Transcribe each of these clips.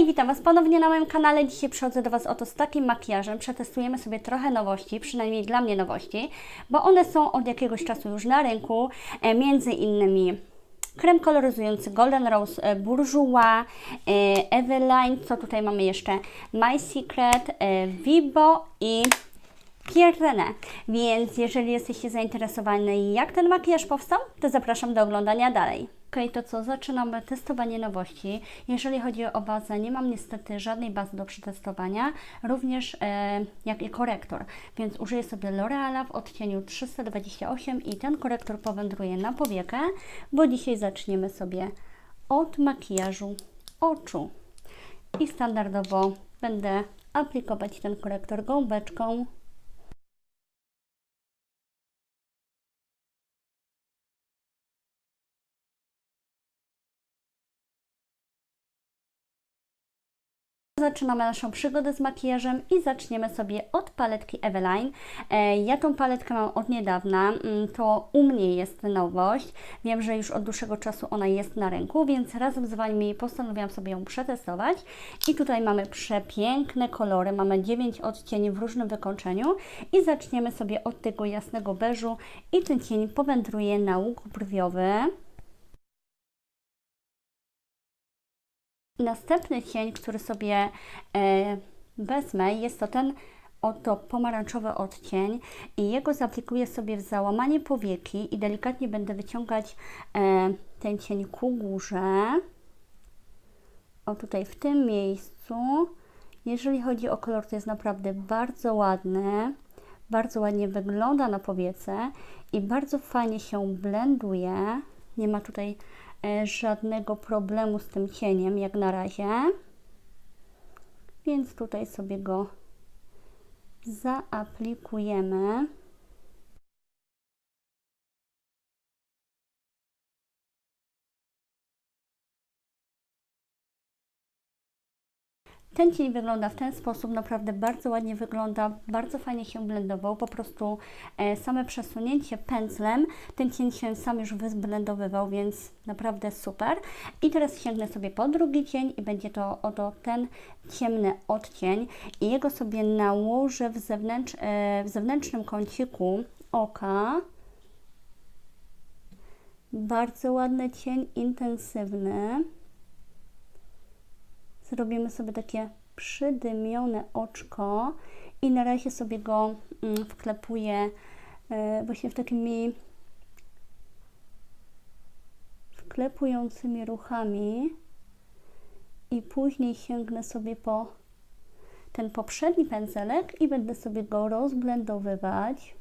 Hej, witam Was ponownie na moim kanale. Dzisiaj przychodzę do Was oto z takim makijażem. Przetestujemy sobie trochę nowości, przynajmniej dla mnie nowości, bo one są od jakiegoś czasu już na rynku. E, między innymi krem koloryzujący Golden Rose e, Bourjois, e, Eveline, co tutaj mamy jeszcze? My Secret, e, Vibo i Pierrenne. Więc jeżeli jesteście zainteresowani jak ten makijaż powstał, to zapraszam do oglądania dalej. Ok, to co? Zaczynamy testowanie nowości. Jeżeli chodzi o bazę, nie mam niestety żadnej bazy do przetestowania, również e, jak i korektor, więc użyję sobie L'Oreala w odcieniu 328 i ten korektor powędruje na powiekę, bo dzisiaj zaczniemy sobie od makijażu oczu. I standardowo będę aplikować ten korektor gąbeczką Zaczynamy naszą przygodę z makijażem i zaczniemy sobie od paletki Eveline. E, Ja tą paletkę mam od niedawna, mm, to u mnie jest nowość. Wiem, że już od dłuższego czasu ona jest na rynku, więc razem z Wami postanowiłam sobie ją przetestować. I tutaj mamy przepiękne kolory, mamy 9 odcieni w różnym wykończeniu i zaczniemy sobie od tego jasnego beżu i ten cień powędruje na łuk brwiowy. Następny cień, który sobie e, wezmę, jest to ten oto pomarańczowy odcień i jego zaaplikuję sobie w załamanie powieki i delikatnie będę wyciągać e, ten cień ku górze. O tutaj w tym miejscu. Jeżeli chodzi o kolor, to jest naprawdę bardzo ładny. Bardzo ładnie wygląda na powiece i bardzo fajnie się blenduje. Nie ma tutaj żadnego problemu z tym cieniem jak na razie. Więc tutaj sobie go zaaplikujemy. Ten cień wygląda w ten sposób, naprawdę bardzo ładnie wygląda, bardzo fajnie się blendował, po prostu e, same przesunięcie pędzlem, ten cień się sam już wyzblendowywał, więc naprawdę super. I teraz sięgnę sobie po drugi cień i będzie to oto ten ciemny odcień i jego sobie nałożę w, zewnętrz, e, w zewnętrznym kąciku oka. Bardzo ładny cień, intensywny zrobimy sobie takie przydymione oczko i na razie sobie go mm, wklepuję e, właśnie w takimi wklepującymi ruchami i później sięgnę sobie po ten poprzedni pędzelek i będę sobie go rozblendowywać.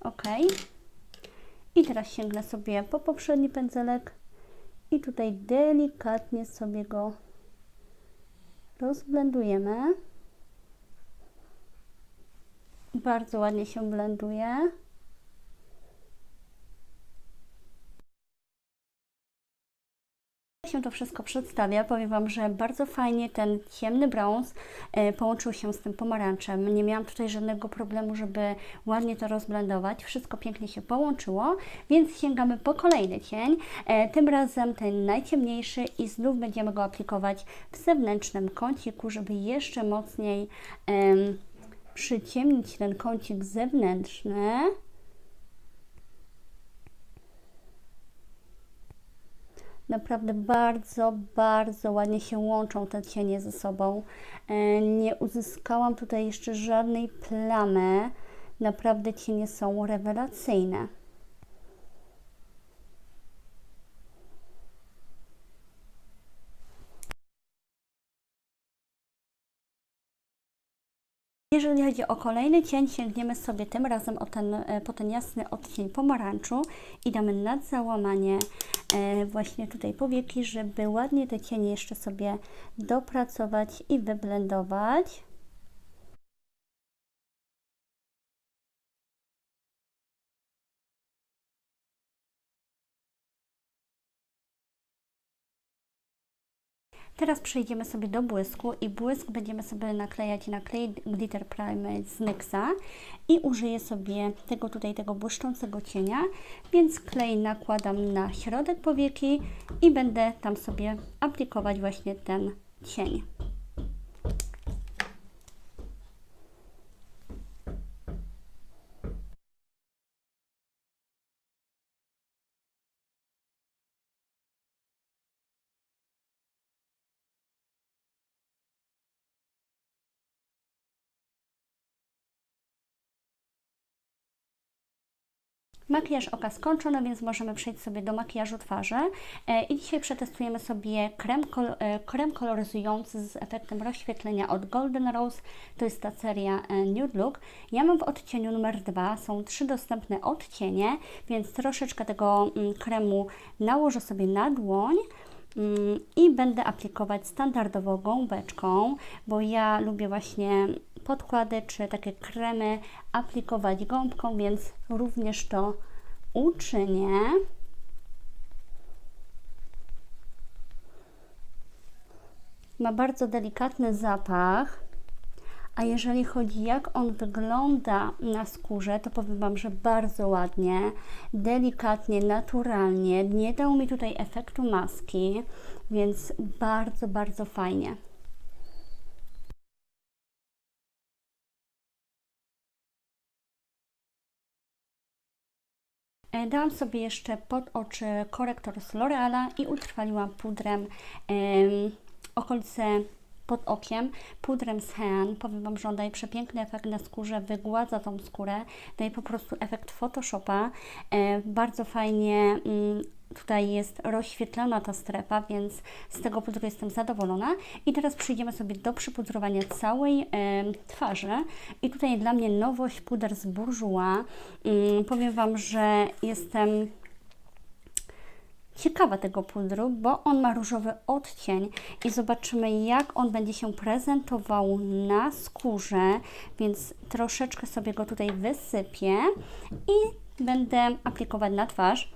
Ok. I teraz sięgnę sobie po poprzedni pędzelek i tutaj delikatnie sobie go rozblendujemy. Bardzo ładnie się blenduje. To wszystko przedstawia, powiem Wam, że bardzo fajnie ten ciemny brąz e, połączył się z tym pomarańczem. Nie miałam tutaj żadnego problemu, żeby ładnie to rozblendować. Wszystko pięknie się połączyło, więc sięgamy po kolejny cień. E, tym razem ten najciemniejszy i znów będziemy go aplikować w zewnętrznym kąciku, żeby jeszcze mocniej em, przyciemnić ten kącik zewnętrzny. Naprawdę bardzo, bardzo ładnie się łączą te cienie ze sobą. E, Nie uzyskałam tutaj jeszcze żadnej plamy. Naprawdę cienie są rewelacyjne. Jeżeli chodzi o kolejny cień, sięgniemy sobie tym razem o ten, e, po ten jasny odcień pomarańczu i damy nad załamanie e, właśnie tutaj powieki, żeby ładnie te cienie jeszcze sobie dopracować i wyblendować. Teraz przejdziemy sobie do błysku i błysk będziemy sobie naklejać na klej Glitter Primer z NYXa i użyję sobie tego tutaj, tego błyszczącego cienia, więc klej nakładam na środek powieki i będę tam sobie aplikować właśnie ten cień. Makijaż oka skończony, więc możemy przejść sobie do makijażu twarzy. E, I dzisiaj przetestujemy sobie krem, kol e, krem koloryzujący z efektem rozświetlenia od Golden Rose. To jest ta seria e, Nude Look. Ja mam w odcieniu numer 2. Są trzy dostępne odcienie, więc troszeczkę tego mm, kremu nałożę sobie na dłoń i będę aplikować standardową gąbeczką, bo ja lubię właśnie podkłady czy takie kremy aplikować gąbką, więc również to uczynię. Ma bardzo delikatny zapach. A jeżeli chodzi jak on wygląda na skórze, to powiem Wam, że bardzo ładnie, delikatnie, naturalnie. Nie dał mi tutaj efektu maski, więc bardzo, bardzo fajnie. E, dałam sobie jeszcze pod oczy korektor z L'Oreala i utrwaliłam pudrem okolice pod okiem, pudrem z. Powiem Wam, że on daje przepiękny efekt na skórze, wygładza tą skórę, daje po prostu efekt Photoshopa. E, bardzo fajnie mm, tutaj jest rozświetlona ta strefa, więc z tego pudru jestem zadowolona. I teraz przejdziemy sobie do przypudrowania całej e, twarzy. I tutaj dla mnie nowość puder z Bourjois. Mm, powiem Wam, że jestem ciekawa tego pudru, bo on ma różowy odcień i zobaczymy jak on będzie się prezentował na skórze, więc troszeczkę sobie go tutaj wysypię i będę aplikować na twarz.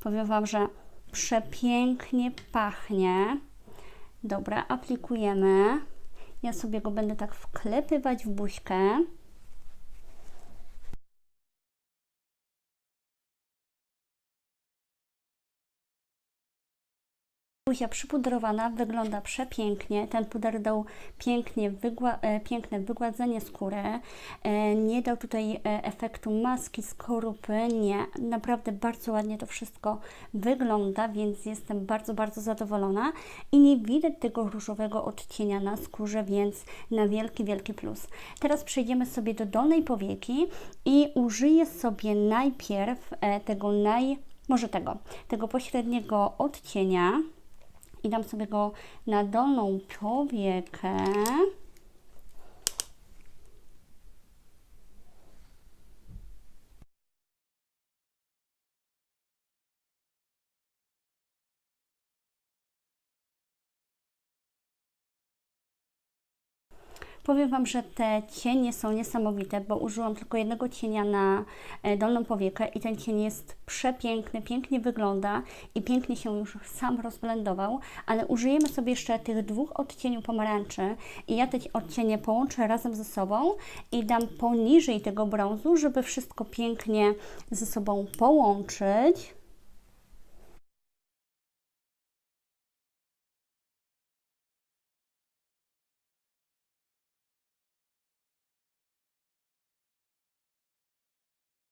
Powiem Wam, że przepięknie pachnie. Dobra, aplikujemy. Ja sobie go będę tak wklepywać w buźkę. Buzia przypudrowana wygląda przepięknie. Ten puder dał pięknie wygła e, piękne wygładzenie skóry. E, nie dał tutaj e, efektu maski, skorupy. Nie. Naprawdę bardzo ładnie to wszystko wygląda, więc jestem bardzo, bardzo zadowolona. I nie widać tego różowego odcienia na skórze, więc na wielki, wielki plus. Teraz przejdziemy sobie do dolnej powieki i użyję sobie najpierw tego naj może tego, tego pośredniego odcienia i dam sobie go na dolną powiekę. Powiem Wam, że te cienie są niesamowite, bo użyłam tylko jednego cienia na e, dolną powiekę i ten cień jest przepiękny, pięknie wygląda i pięknie się już sam rozblendował, ale użyjemy sobie jeszcze tych dwóch odcieni pomarańczy i ja te odcienie połączę razem ze sobą i dam poniżej tego brązu, żeby wszystko pięknie ze sobą połączyć.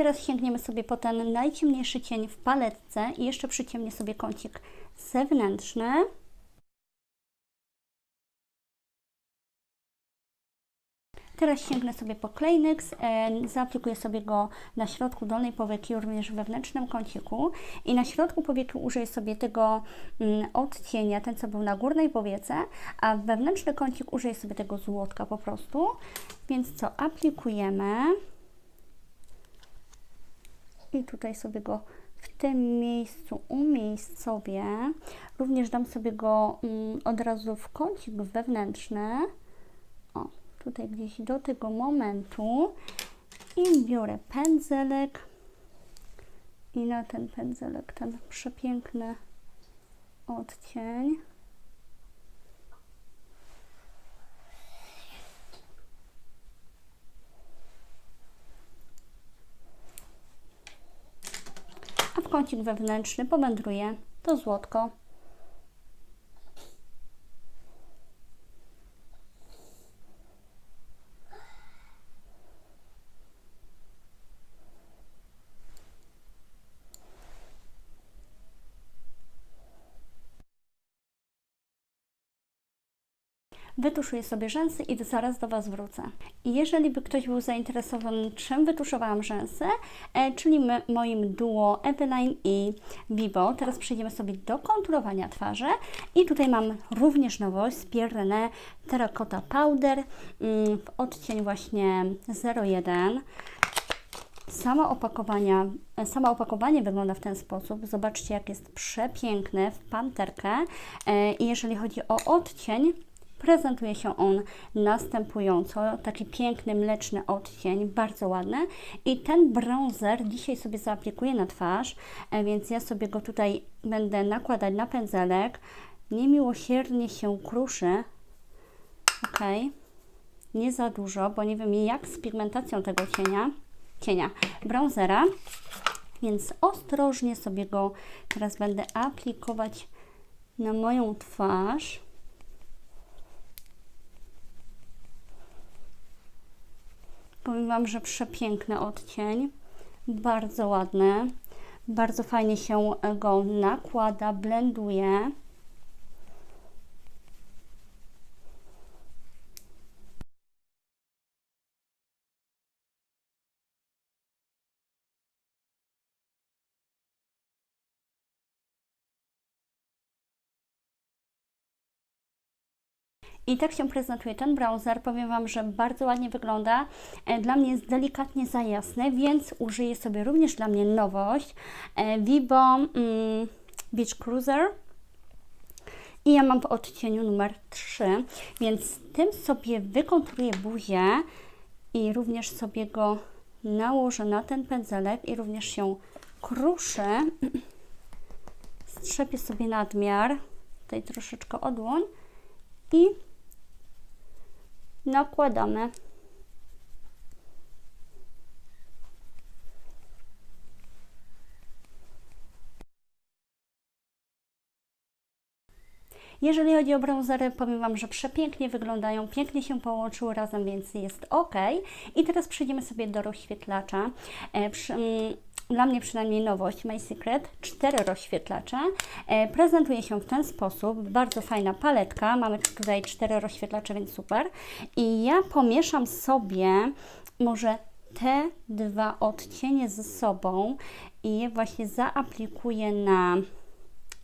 Teraz sięgniemy sobie po ten najciemniejszy cień w paletce i jeszcze przyciemnię sobie kącik zewnętrzny. Teraz sięgnę sobie po Kleenex, e, zaaplikuję sobie go na środku dolnej powieki, również wewnętrznym kąciku i na środku powieki użyję sobie tego mm, odcienia, ten co był na górnej powiece, a wewnętrzny kącik użyję sobie tego złotka po prostu. Więc co, aplikujemy i tutaj sobie go w tym miejscu umiejscowię. Również dam sobie go mm, od razu w kącik wewnętrzny. O, tutaj gdzieś do tego momentu. I biorę pędzelek i na ten pędzelek ten przepiękny odcień kącik wewnętrzny powędruje to złotko. Wytuszuję sobie rzęsy i zaraz do Was wrócę. I jeżeli by ktoś był zainteresowany, czym wytuszowałam rzęsy, e, czyli my, moim duo Eveline i Vivo, teraz przejdziemy sobie do konturowania twarzy i tutaj mam również nowość z Pierre René Terracotta Powder mm, w odcień właśnie 01. Sama, opakowania, sama opakowanie wygląda w ten sposób. Zobaczcie, jak jest przepiękne w panterkę. E, I jeżeli chodzi o odcień, Prezentuje się on następująco, taki piękny, mleczny odcień, bardzo ładny. I ten bronzer dzisiaj sobie zaaplikuję na twarz, e, więc ja sobie go tutaj będę nakładać na pędzelek. Niemiłosiernie się kruszy. Ok. Nie za dużo, bo nie wiem jak z pigmentacją tego cienia, cienia bronzera. Więc ostrożnie sobie go teraz będę aplikować na moją twarz. Powiem Wam, że przepiękny odcień, bardzo ładny, bardzo fajnie się go nakłada, blenduje. I tak się prezentuje ten browser. Powiem Wam, że bardzo ładnie wygląda. E, dla mnie jest delikatnie za jasny, więc użyję sobie również dla mnie nowość. E, Vibo mm, Beach Cruiser. I ja mam w odcieniu numer 3, więc tym sobie wykontruję buzię i również sobie go nałożę na ten pędzelek i również się kruszę. Strzepię sobie nadmiar, tutaj troszeczkę odłoń i nakładamy. Jeżeli chodzi o bronzery, powiem Wam, że przepięknie wyglądają, pięknie się połączyły razem, więc jest ok. I teraz przejdziemy sobie do rozświetlacza. E, przy, mm, dla mnie przynajmniej nowość, My Secret, cztery rozświetlacze. E, prezentuje się w ten sposób, bardzo fajna paletka, mamy tutaj cztery rozświetlacze, więc super. I ja pomieszam sobie może te dwa odcienie ze sobą i je właśnie zaaplikuję na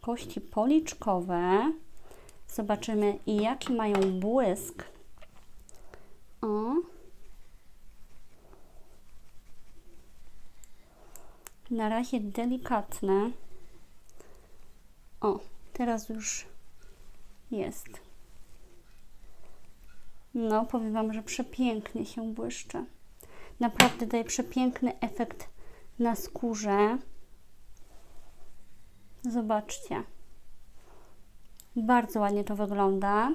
kości policzkowe. Zobaczymy, jaki mają błysk. O. Na razie delikatne. O, teraz już jest. No, powiem Wam, że przepięknie się błyszczy. Naprawdę daje przepiękny efekt na skórze. Zobaczcie. Bardzo ładnie to wygląda.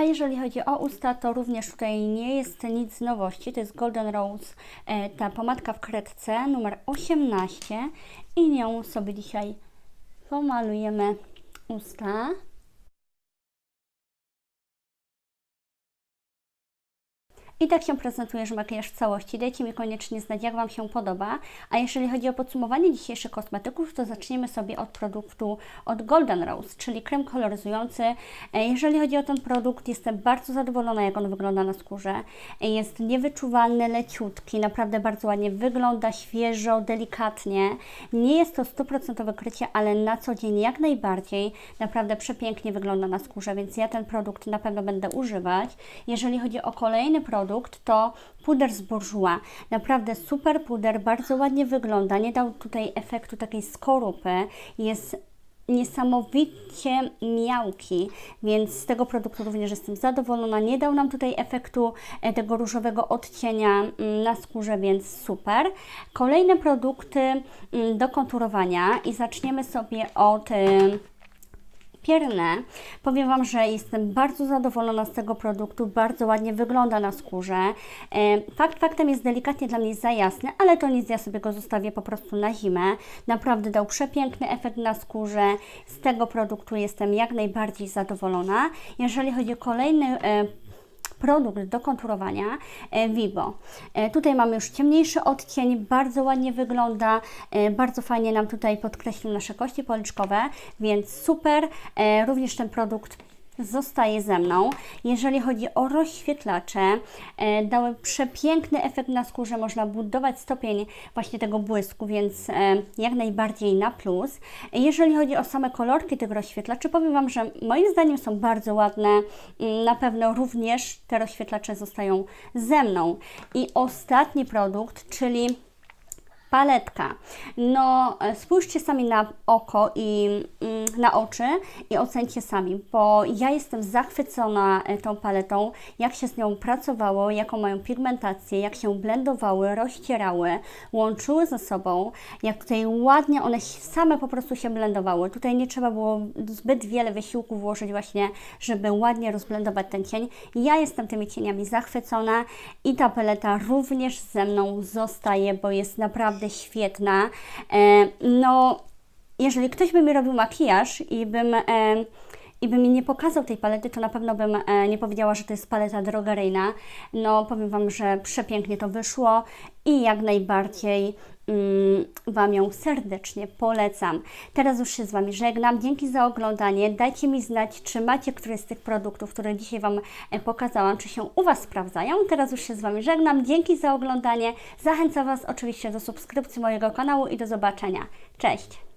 A jeżeli chodzi o usta, to również tutaj nie jest nic z nowości. To jest Golden Rose, e, ta pomadka w kredce numer 18 i nią sobie dzisiaj pomalujemy usta. I tak się prezentuje makijaż w całości. Dajcie mi koniecznie znać, jak Wam się podoba. A jeżeli chodzi o podsumowanie dzisiejszych kosmetyków, to zaczniemy sobie od produktu od Golden Rose, czyli krem koloryzujący. E, jeżeli chodzi o ten produkt, jestem bardzo zadowolona, jak on wygląda na skórze. E, jest niewyczuwalny, leciutki, naprawdę bardzo ładnie wygląda, świeżo, delikatnie. Nie jest to 100% krycie, ale na co dzień jak najbardziej. Naprawdę przepięknie wygląda na skórze, więc ja ten produkt na pewno będę używać. Jeżeli chodzi o kolejny produkt, produkt to puder z Bourjois. Naprawdę super puder, bardzo ładnie wygląda, nie dał tutaj efektu takiej skorupy, jest niesamowicie miałki, więc z tego produktu również jestem zadowolona. Nie dał nam tutaj efektu e, tego różowego odcienia mm, na skórze, więc super. Kolejne produkty mm, do konturowania i zaczniemy sobie od pierne. Powiem Wam, że jestem bardzo zadowolona z tego produktu, bardzo ładnie wygląda na skórze. E, Fakt faktem jest delikatnie dla mnie za jasny, ale to nic, ja sobie go zostawię po prostu na zimę. Naprawdę dał przepiękny efekt na skórze. Z tego produktu jestem jak najbardziej zadowolona. Jeżeli chodzi o kolejny e, produkt do konturowania e, Vibo. E, Tutaj mamy już ciemniejszy odcień, bardzo ładnie wygląda, e, bardzo fajnie nam tutaj podkreślił nasze kości policzkowe, więc super. Również ten produkt zostaje ze mną. Jeżeli chodzi o rozświetlacze, e, dały przepiękny efekt na skórze, można budować stopień właśnie tego błysku, więc e, jak najbardziej na plus. Jeżeli chodzi o same kolorki tych rozświetlaczy, powiem Wam, że moim zdaniem są bardzo ładne. Mm, Na pewno również te rozświetlacze zostają ze mną. I ostatni produkt, czyli Paletka. No, e, spójrzcie sami na oko i mm, na oczy i ocencie sami, bo ja jestem zachwycona e, tą paletą, jak się z nią pracowało, jaką mają pigmentację, jak się blendowały, rozcierały, łączyły ze sobą, jak tutaj ładnie one same po prostu się blendowały. Tutaj nie trzeba było zbyt wiele wysiłku włożyć właśnie, żeby ładnie rozblendować ten cień. Ja jestem tymi cieniami zachwycona i ta paleta również ze mną zostaje, bo jest naprawdę świetna. E, no, jeżeli ktoś by mi robił makijaż i bym, e, i by mi nie pokazał tej palety, to na pewno bym e, nie powiedziała, że to jest paleta drogeryjna. No, powiem Wam, że przepięknie to wyszło i jak najbardziej mm, Wam ją serdecznie polecam. Teraz już się z Wami żegnam. Dzięki za oglądanie. Dajcie mi znać, czy macie któryś z tych produktów, które dzisiaj Wam e, pokazałam, czy się u Was sprawdzają. Teraz już się z Wami żegnam. Dzięki za oglądanie. Zachęcam Was oczywiście do subskrypcji mojego kanału i do zobaczenia. Cześć!